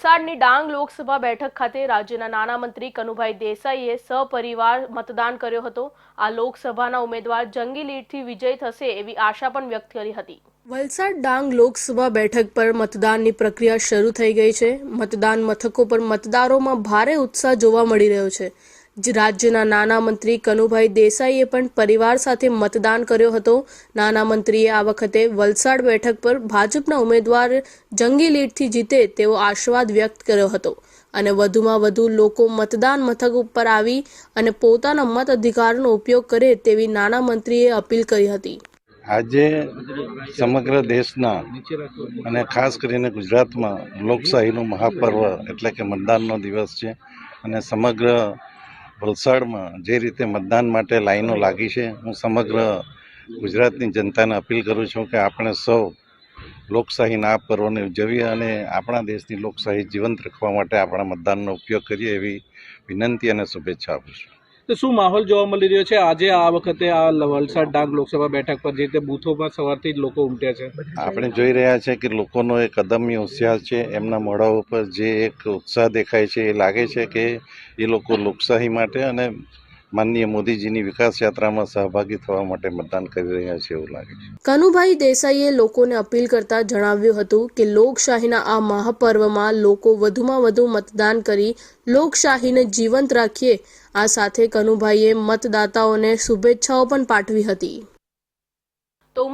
વલસાડની ડાંગ લોકસભા બેઠક ખાતે રાજ્યના નાણા મંત્રી કનુભાઈ દેસાઈએ સપરિવાર મતદાન કર્યો હતો. આ લોકસભાના ઉમેદવાર જંગી લીડથી વિજય થશે એવી આશા પણ વ્યક્ત કરી હતી. વલસાડ ડાંગ લોકસભા બેઠક પર મતદાનની પ્રક્રિયા શરૂ થઈ ગઈ છે. મતદાન મથકો પર મતદારોમાં ભારે ઉત્સાહ જોવા મળી રહ્યો છે. જ રાજ્યના નાના મંત્રી કનુભાઈ દેસાઈએ પણ પરિવાર સાથે મતદાન કર્યો હતો. નાના મંત્રીએ આ વખતે વલસાડ બેઠક પર ભાજપના ઉમેદવાર જંગી જીતે તેવો આશીર્વાદ વ્યક્ત કર્યો હતો અને વધુમાં વધુ લોકો મતદાન મથક ઉપર આવી અને પોતાના મત અધિકારનો ઉપયોગ કરે તેવી નાના મંત્રીએ અપીલ કરી હતી. આજે સમગ્ર દેશના અને ખાસ કરીને ગુજરાતમાં લોકશાહીનું મહાપર્વ એટલે કે મતદાનનો દિવસ છે અને સમગ્ર વલસાડમાં જે રીતે મતદાન માટે લાઈનો લાગી છે, હું સમગ્ર ગુજરાતની જનતાને અપીલ કરું છું કે આપણે સૌ લોકશાહીના આ પર્વને ઉજવીએ અને આપણા દેશની લોકશાહી જીવંત રાખવા માટે આપણા મતદાનનો ઉપયોગ કરીએ એવી વિનંતી અને શુભેચ્છા આપું છું. તો શું માહોલ જોવા મળી રહ્યો છે? આજે આ વખતે આ વલસાડ ડાંગ લોકસભા બેઠક પર જે રીતે બૂથોમાં સવારથી જ લોકો ઉમટ્યા છે. આપણે જોઈ રહ્યા છે કે લોકોનો એક અદમ્ય ઉત્સાહ છે. એમના મોઢા ઉપર જે એક ઉત્સાહ દેખાય છે એ લાગે છે કે એ લોકો લોકશાહી માટે અને માનનીય મોદીજીની વિકાસ યાત્રામાં સહભાગી થવા માટે મતદાન કરી રહ્યા છે એવું લાગે છે. કનુભાઈ દેસાઈએ લોકોને અપીલ કરતા જણાવ્યું હતું કે લોકશાહીના આ મહાપર્વમાં લોકો વધુમાં વધુ મતદાન કરી લોકશાહીને જીવંત રાખીએ. આ સાથે કનુભાઈએ મતદાતાઓને શુભેચ્છાઓ પણ પાઠવી હતી. તો